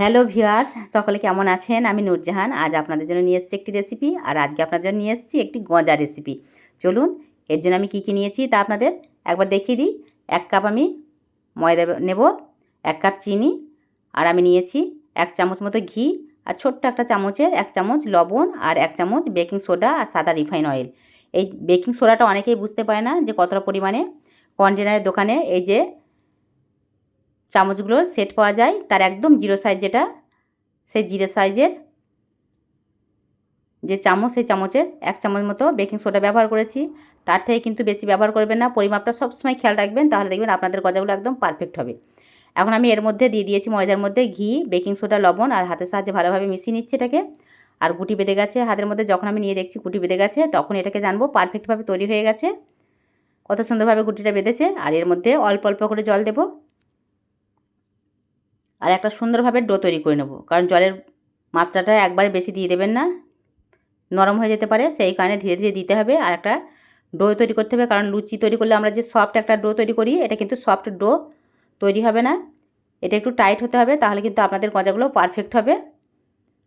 Hello viewers, সকলে কেমন আছেন? আমি নূরজাহান। আজ আপনাদের জন্য নিয়ে এসেছি একটি রেসিপি আর আজকে আপনাদের জন্য নিয়ে এসেছি একটি গজা রেসিপি চলুন, এর জন্য আমি কী কী নিয়েছি তা আপনাদের একবার দেখিয়ে দিই। এক কাপ আমি ময়দা নেব, এক কাপ চিনি আর আমি নিয়েছি এক চামচ মতো ঘি আর ছোট্ট একটা চামচের এক চামচ লবণ আর এক চামচ বেকিং সোডা আর সাদা রিফাইন অয়েল। এই বেকিং সোডাটা অনেকেই বুঝতে পারে না যে কতটা পরিমাণে। কন্টেনারের দোকানে এই যে চামচগুলোর সেট পাওয়া যায়। তার একদম জিরো সাইজ যেটা, সেই জিরো সাইজের যে চামচ, সেই চামচের এক চামচ মতো বেকিং সোডা ব্যবহার করেছি। তার থেকে কিন্তু বেশি ব্যবহার করবেন না। পরিমাপটা সবসময় খেয়াল রাখবেন, তাহলে দেখবেন আপনাদের গজাগুলো একদম পারফেক্ট হবে। এখন আমি এর মধ্যে দিয়ে দিয়েছি ময়দার মধ্যে ঘি বেকিং সোডা লবণ আর হাতের সাহায্যে ভালোভাবে মিশিয়ে নিচ্ছি এটাকে। আর গুটি বেঁধে গেছে হাতের মধ্যে। যখন আমি নিয়ে দেখছি গুটি বেঁধে গেছে, তখন এটাকে জানব পারফেক্টভাবে তৈরি হয়ে গেছে। কত সুন্দরভাবে গুটিটা বেঁধেছে। আর এর মধ্যে অল্প অল্প করে জল দেবো। আর একটা সুন্দরভাবে ডো তৈরি করে নেব। কারণ জলের মাত্রাটা একবারে বেশি দিয়ে দেবেন না। নরম হয়ে যেতে পারে, সেই কারণে ধীরে ধীরে দিতে হবে। আর একটা ডো তৈরি করতে হবে, কারণ লুচি তৈরি করলে আমরা যে সফট একটা ডো তৈরি করি, এটা কিন্তু সফট ডো তৈরি হবে না। এটা একটু টাইট হতে হবে, তাহলে কিন্তু আপনাদের গজাগুলো পারফেক্ট হবে।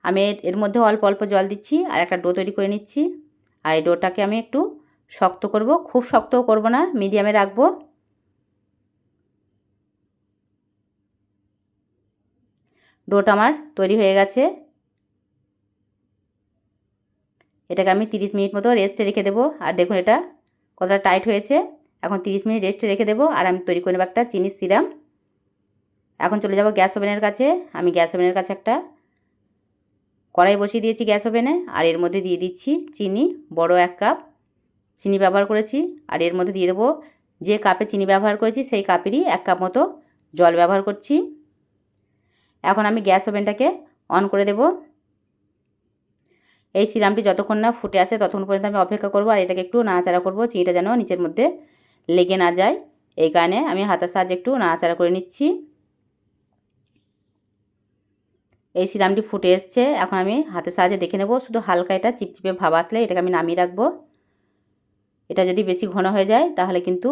আমি এর মধ্যে অল্প অল্প জল দিচ্ছি আর একটা ডো তৈরি করে নিচ্ছি। আর এই ডোটাকে আমি একটু শক্ত করব। খুব শক্তও করব না মিডিয়ামে রাখব। ডোটা আমার তৈরি হয়ে গেছে। এটাকে আমি তিরিশ মিনিট মতো রেস্টে রেখে দেবো। আর দেখুন এটা কতটা টাইট হয়েছে। এখন তিরিশ মিনিট রেস্টে রেখে দেবো। আর আমি তৈরি করে নেব একটা চিনির সিরাম এখন চলে যাব গ্যাস ওভেনের কাছে। আমি গ্যাস ওভেনের কাছে একটা কড়াই বসিয়ে দিয়েছি গ্যাস ওভেনে আর এর মধ্যে দিয়ে দিচ্ছি চিনি, বড় এক কাপ চিনি ব্যবহার করেছি। আর এর মধ্যে দিয়ে দেবো যে কাপে চিনি ব্যবহার করেছি সেই কাপেরই এক কাপ মতো জল ব্যবহার করছি। এখন আমি গ্যাস ওভেনটাকে অন করে দেব। এই সিরামটি যতক্ষণ না ফুটে আসে ততক্ষণ পর্যন্ত আমি অপেক্ষা করব আর এটাকে একটু নাড়াচাড়া করব, চিনিটা যেন নিচের মধ্যে লেগে না যায়। এই কারণে আমি হাতের সাহায্যে একটু নাড়াচাড়া করে নিচ্ছি। এই সিরামটি ফুটে এসছে, এখন আমি হাতের সাহায্যে দেখে নেব, শুধু হালকা এটা চিপচিপে ভাব আসলে এটাকে আমি নামিয়ে রাখব। এটা যদি বেশি ঘন হয়ে যায় তাহলে কিন্তু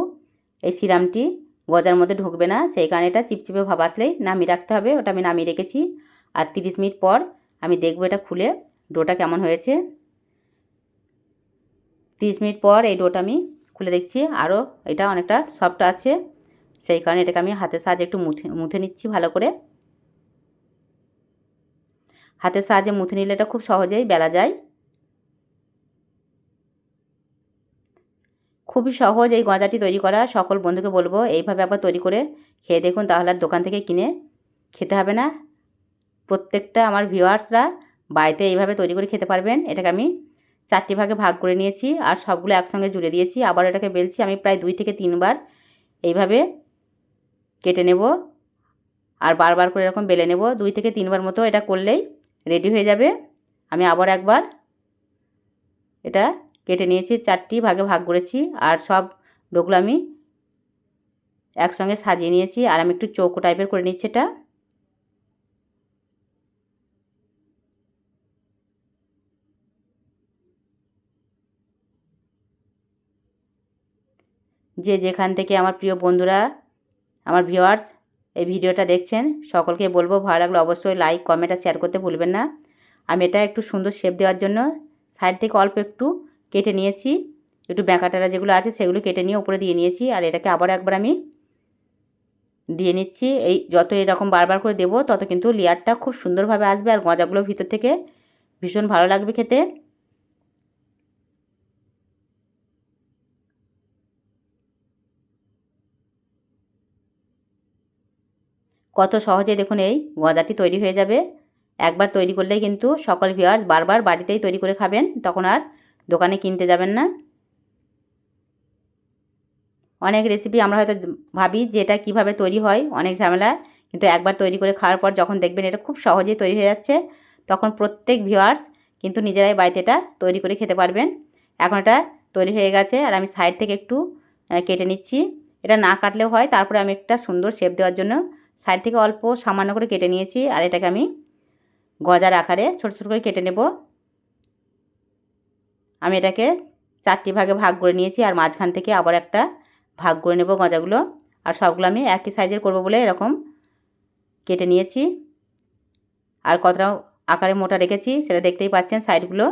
এই সিরামটি গজার মধ্যে ঢুকবে না, সেই কারণে এটা চিপচিপে ভাব আসলেই নামিয়ে রাখতে হবে, ওটা আমি নামিয়ে রেখেছি। আর তিরিশ মিনিট পর আমি দেখব এটা খুলে, ডোটা কেমন হয়েছে। তিরিশ মিনিট পর এই ডোটা আমি খুলে দেখছি, আরও এটা অনেকটা সফট আছে, সেই কারণে এটাকে আমি হাতের সাহায্যে একটু মুথে মুথে নিচ্ছি ভালো করে। হাতের সাহায্যে মুথে নিলে এটা খুব সহজেই বেলা যায়। খুবই সহজ এই গজাটি তৈরি করা। সকল বন্ধুকে বলব, এইভাবে আবার তৈরি করে খেয়ে দেখুন, তাহলে আর দোকান থেকে কিনে খেতে হবে না। প্রত্যেকটা আমার ভিউয়ার্সরা বাড়িতে এইভাবে তৈরি করে খেতে পারবেন। এটাকে আমি চারটি ভাগে ভাগ করে নিয়েছি আর সবগুলো একসঙ্গে জুড়ে দিয়েছি। আবার এটাকে বেলছি, আমি প্রায় দুই থেকে তিনবার এইভাবে কেটে নেব আর বারবার করে এরকম বেলে নেব। দুই থেকে তিনবার মতো এটা করলেই রেডি হয়ে যাবে। আমি আবার একবার এটা কেটে নিয়েছি, চারটি ভাগে ভাগ করেছি আর সব ডোগুলো আমি একসঙ্গে সাজিয়ে নিয়েছি আর আমি একটু চৌকো টাইপের করে নিচ্ছি এটা। যে যেখান থেকে আমার প্রিয় বন্ধুরা, আমার ভিউয়ার্স এই ভিডিওটা দেখছেন, সকলকে বলব ভালো লাগলে অবশ্যই লাইক কমেন্ট আর শেয়ার করতে ভুলবেন না। আমি এটা একটু সুন্দর শেপ দেওয়ার জন্য সাইড থেকে অল্প একটু কেটে নিয়েছি। একটু ব্যাঁকাটারা যেগুলো আছে সেগুলো কেটে নিয়ে উপরে দিয়ে নিয়েছি আর এটাকে আবার একবার আমি দিয়ে নিচ্ছি। এই যত এরকম বারবার করে দেবো তত কিন্তু লেয়ারটা খুব সুন্দরভাবে আসবে আর গজাগুলো ভিতর থেকে ভীষণ ভালো লাগবে খেতে। কত সহজে দেখুন এই গজাটি তৈরি হয়ে যাবে। একবার তৈরি করলেই কিন্তু সকল ভিওয়ার্স বারবার বাড়িতেই তৈরি করে খাবেন, তখন আর দোকানে কিনতে যাবেন না। অনেক রেসিপি আমরা হয়তো ভাবি যে এটা কীভাবে তৈরি হয়, অনেক ঝামেলা। কিন্তু একবার তৈরি করে খাওয়ার পর যখন দেখবেন এটা খুব সহজেই তৈরি হয়ে যাচ্ছে, তখন প্রত্যেক ভিওয়ার্স কিন্তু নিজেরাই বাড়িতে এটা তৈরি করে খেতে পারবেন। এখন এটা তৈরি হয়ে গেছে আর আমি সাইড থেকে একটু কেটে নিচ্ছি। এটা না কাটলেও হয়, তারপরে আমি একটা সুন্দর শেপ দেওয়ার জন্য সাইড থেকে অল্প সামান্য করে কেটে নিয়েছি। আর এটাকে আমি গজার আকারে ছোটো ছোটো করে কেটে নেব। আমি এটাকে চারটি ভাগে ভাগ করে নিয়েছি আর মাঝখান থেকে আবার একটা ভাগ করে নেব গজাগুলো। আর সবগুলো আমি একই সাইজের করব বলে এরকম কেটে নিয়েছি। আর কতটা আকারে মোটা রেখেছি সেটা দেখতেই পাচ্ছেন সাইডগুলো।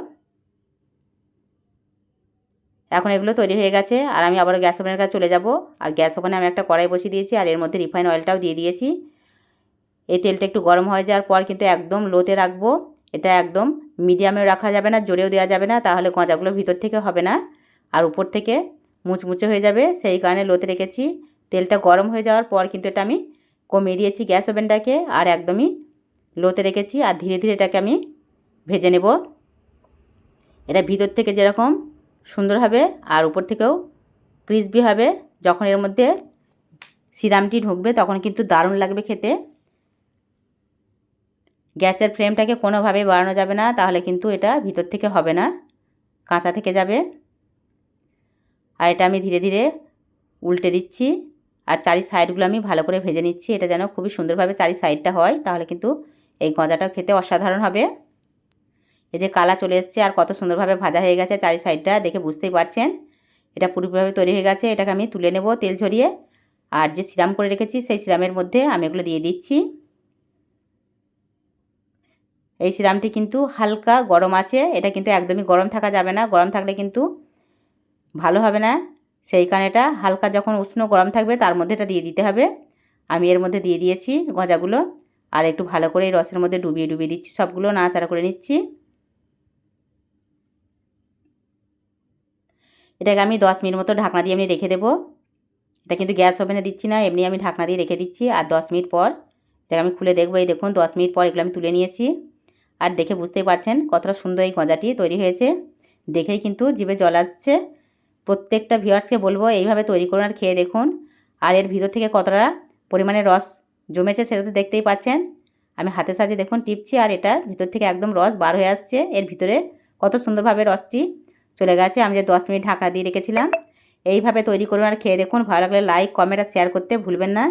এখন এগুলো তৈরি হয়ে গেছে আর আমি আবার গ্যাস ওভেনের কাছে চলে যাব। আর গ্যাস ওভেনে আমি একটা কড়াই বসিয়ে দিয়েছি আর এর মধ্যে রিফাইন অয়েলটাও দিয়ে দিয়েছি। এই তেলটা একটু গরম হয়ে যাওয়ার পর কিন্তু একদম লোতে রাখব। এটা একদম মিডিয়ামেও রাখা যাবে না, জোরেও দেওয়া যাবে না, তাহলে গজাগুলো ভিতর থেকে হবে না। আর উপর থেকে মুচমুচে হয়ে যাবে, সেই কারণে লোতে রেখেছি। তেলটা গরম হয়ে যাওয়ার পর কিন্তু এটা আমি কমিয়ে দিয়েছি গ্যাস ওভেনটাকে, আর একদমই লোতে রেখেছি, আর ধীরে ধীরে এটাকে আমি ভেজে নেব। এটা ভিতর থেকে যেরকম সুন্দর হবে, আর উপর থেকেও ক্রিসপি হবে, যখন এর মধ্যে সিরামটি ঢুকবে, তখন কিন্তু দারুণ লাগবে খেতে। গ্যাসের ফ্লেমটাকে কোনোভাবেই বাড়ানো যাবে না, তাহলে কিন্তু এটা ভিতর থেকে হবে না, কাঁচা থেকে যাবে। আর এটা আমি ধীরে ধীরে উল্টে দিচ্ছি, আর চারি সাইডগুলো আমি ভালো করে ভেজে নিচ্ছি, এটা যেন খুবই সুন্দরভাবে চারি সাইডটা হয়, তাহলে কিন্তু এই গজাটা খেতে অসাধারণ হবে। এই যে কালা চলে এসছে, আর কত সুন্দরভাবে ভাজা হয়ে গেছে চারি সাইডটা, দেখে বুঝতেই পারছেন। এটা পুরোপুরিভাবে তৈরি হয়ে গেছে, এটাকে আমি তুলে নেব তেল ঝরিয়ে। আর যে সিরাম করে রেখেছি, সেই সিরামের মধ্যে আমি এগুলো দিয়ে দিচ্ছি। এই সিরামটি কিন্তু হালকা গরম আছে, এটা কিন্তু একদমই গরম থাকা যাবে না, গরম থাকলে কিন্তু ভালো হবে না। সেই কারণে এটা হালকা যখন উষ্ণ গরম থাকবে তার মধ্যে এটা দিয়ে দিতে হবে। আমি এর মধ্যে দিয়ে দিয়েছি গজাগুলো আর একটু ভালো করে এই রসের মধ্যে ডুবিয়ে ডুবিয়ে দিচ্ছি, সবগুলো নাড়াচাড়া করে নিচ্ছি। এটাকে আমি দশ মিনিট মতো ঢাকনা দিয়ে এমনি রেখে দেবো। এটা কিন্তু গ্যাস ওভেনে দিচ্ছি না, এমনি আমি ঢাকনা দিয়ে রেখে দিচ্ছি আর দশ মিনিট পর এটাকে আমি খুলে দেখব। এই দেখুন, দশ মিনিট পর এগুলো আমি তুলে নিয়েছি। আর দেখে বুঝতেই পারছেন কতটা সুন্দর এই গজাটি তৈরি হয়েছে। দেখেই কিন্তু জিভে জল আসছে। প্রত্যেকটা ভিউয়ার্সকে বলব এইভাবে তৈরি করুন আর খেয়ে দেখুন। আর এর ভিতর থেকে কতটা পরিমাণে রস জমেছে সেটা তো দেখতেই পাচ্ছেন। আমি হাতে সাজে দেখুন টিপছি আর এটার ভিতর থেকে একদম রস বার হয়ে আসছে। এর ভিতরে কত সুন্দরভাবে রসটি চলে গেছে। আমি যে দশ মিনিট ঢাকা দিয়ে রেখেছিলাম। এইভাবে তৈরি করুন আর খেয়ে দেখুন। ভালো লাগলে লাইক কমেন্ট আর শেয়ার করতে ভুলবেন না।